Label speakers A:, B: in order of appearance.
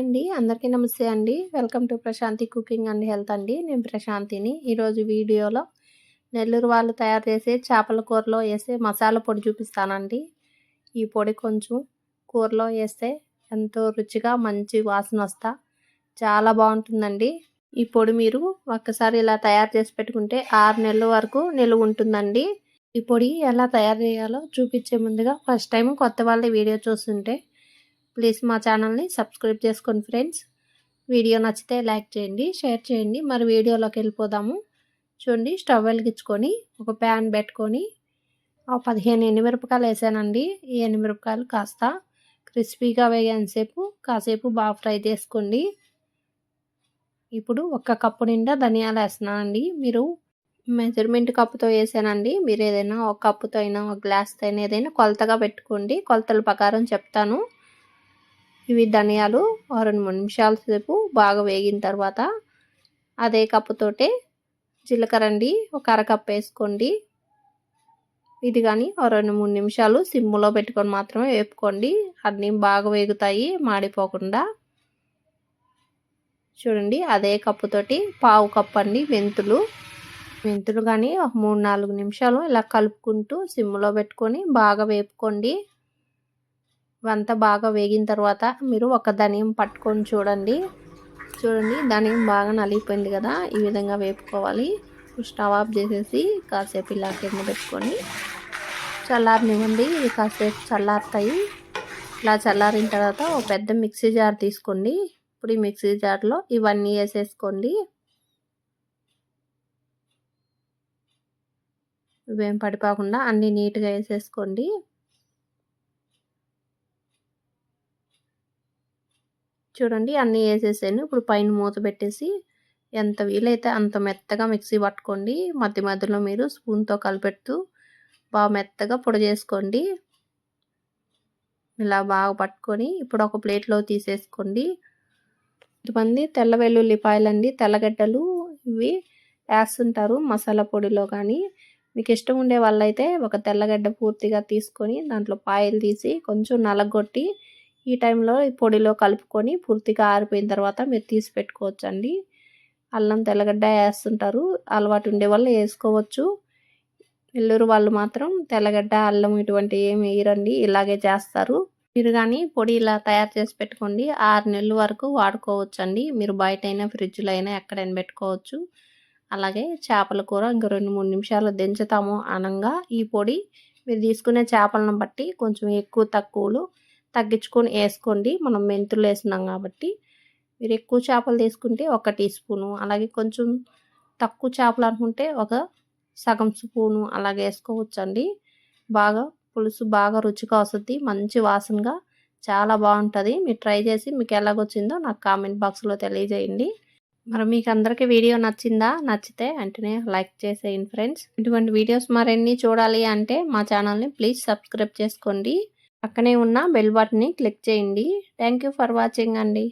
A: అండి. అందరికీ నమస్తే అండి. Welcome to Prashanti cooking and health అండి. నేను ప్రశాంతిని. ఈరోజు వీడియోలో నెల్లూరు వాళ్ళు తయారు చేసే చేపల కూరలో వేసే మసాలా పొడి చూపిస్తానండి. ఈ పొడి కొంచెం కూరలో వేస్తే ఎంతో రుచిగా మంచి వాసన వస్తా. చాలా బాగుంటుందండి. ఈ పొడి మీరు ఒక్కసారి ఇలా తయారు చేసి పెట్టుకుంటే ఆరు నెలల వరకు నిలువ ఉంటుందండి. ఈ పొడి ఎలా తయారు చేయాలో చూపించే ముందుగా ఫస్ట్ టైం కొత్త వాళ్ళ వీడియో చూస్తుంటే ప్లీజ్ మా ఛానల్ని సబ్స్క్రైబ్ చేసుకోండి ఫ్రెండ్స్. వీడియో నచ్చితే లైక్ చేయండి షేర్ చేయండి. మరి వీడియోలోకి వెళ్ళిపోదాము. చూడండి స్టవ్ వెలిగించుకొని ఒక ప్యాన్ పెట్టుకొని పదిహేను ఎనిమిరపకాయలు వేసానండి. ఈ ఎనిమిరపకాయలు కాస్త క్రిస్పీగా వేయేంతసేపు కాసేపు బాగా ఫ్రై చేసుకోండి. ఇప్పుడు ఒక కప్పు నిండా ధనియాలు వేస్తున్నానండి. మీరు మెజర్మెంట్ కప్పుతో వేసానండి. మీరు ఏదైనా ఒక కప్పుతో అయినా ఒక గ్లాస్తో అయినా ఏదైనా కొలతగా పెట్టుకోండి. కొలతల ప్రకారం చెప్తాను. ఇవి ధనియాలు రెండు మూడు నిమిషాల సేపు బాగా వేగిన తర్వాత అదే కప్పుతోటే జీలకర్ర అండి ఒక అరకప్పు వేసుకోండి. ఇది కానీ రెండు మూడు నిమిషాలు సిమ్లో పెట్టుకొని మాత్రమే వేపుకోండి. అన్నీ బాగా వేగుతాయి మాడిపోకుండా. చూడండి అదే కప్పుతోటి పావు కప్పు అండి మెంతులు. మెంతులు కానీ ఒక మూడు నాలుగు నిమిషాలు ఇలా కలుపుకుంటూ సిమ్లో పెట్టుకొని బాగా వేపుకోండి. ఇవంతా బాగా వేగిన తర్వాత మీరు ఒక ధనియం పట్టుకొని చూడండి. చూడండి ధనియం బాగా నలిగిపోయింది కదా ఈ విధంగా వేపుకోవాలి. స్టవ్ ఆఫ్ చేసేసి కాసేపు ఇలా కింద పెట్టుకొని చల్లారనివ్వండి. ఇవి కాసేపు చల్లారుతాయి. ఇలా చల్లారిన తర్వాత ఒక పెద్ద మిక్సీ జార్ తీసుకోండి. ఇప్పుడు ఈ మిక్సీ జార్లో ఇవన్నీ వేసేసుకోండి. ఇవేం పడిపోకుండా అన్నీ నీట్గా వేసేసుకోండి. చూడండి అన్నీ వేసేసాను ఇప్పుడు పైన మూత పెట్టేసి ఎంత వీలైతే అంత మెత్తగా మిక్సీ పట్టుకోండి. మధ్య మధ్యలో మీరు స్పూన్తో కలిపెడుతూ బాగా మెత్తగా పొడి చేసుకోండి. ఇలా బాగా పట్టుకొని ఇప్పుడు ఒక ప్లేట్లో తీసేసుకోండి. కొంతమంది తెల్ల వెల్లుల్లిపాయలండి తెల్లగడ్డలు ఇవి వేస్తుంటారు మసాలా పొడిలో కానీ. మీకు ఇష్టం ఉండే వాళ్ళైతే ఒక తెల్లగడ్డ పూర్తిగా తీసుకొని దాంట్లో పాయలు తీసి కొంచెం నలగొట్టి ఈ టైంలో ఈ పొడిలో కలుపుకొని పూర్తిగా ఆరిపోయిన తర్వాత మీరు తీసి పెట్టుకోవచ్చు అండి అల్లం తెల్లగడ్డ వేస్తుంటారు. అలవాటు ఉండే వాళ్ళు వేసుకోవచ్చు. నెల్లూరు వాళ్ళు మాత్రం తెల్లగడ్డ అల్లం ఇటువంటి ఏమి వేయరండి. ఇలాగే చేస్తారు. మీరు కానీ పొడి ఇలా తయారు చేసి పెట్టుకోండి. ఆరు నెలల వరకు వాడుకోవచ్చండి. మీరు బయట అయినా ఫ్రిడ్జ్లో అయినా ఎక్కడైనా పెట్టుకోవచ్చు. అలాగే చేపల కూర ఇంకా రెండు మూడు నిమిషాలు దించుతాము అనంగా. ఈ పొడి మీరు తీసుకునే చేపలను బట్టి కొంచెం ఎక్కువ తక్కువలు తగ్గించుకొని వేసుకోండి. మనం మెంతులు వేసినాం కాబట్టి. మీరు ఎక్కువ చేపలు తీసుకుంటే ఒక టీ స్పూను అలాగే కొంచెం తక్కువ చేపలు అనుకుంటే ఒక సగం స్పూను అలాగే వేసుకోవచ్చండి. బాగా పులుసు బాగా రుచిగా వస్తుంది. మంచి వాసనగా చాలా బాగుంటుంది. మీరు ట్రై చేసి మీకు ఎలాగొచ్చిందో నాకు కామెంట్ బాక్స్లో తెలియజేయండి. మరి మీకు అందరికీ వీడియో నచ్చిందా? నచ్చితే వెంటనే లైక్ చేసేయండి ఫ్రెండ్స్. ఇటువంటి వీడియోస్ మరిన్ని చూడాలి అంటే మా ఛానల్ని ప్లీజ్ సబ్స్క్రైబ్ చేసుకోండి. పక్కనే ఉన్న బెల్ బటన్ని క్లిక్ చేయండి. థ్యాంక్ యూ ఫర్ వాచింగ్ అండి.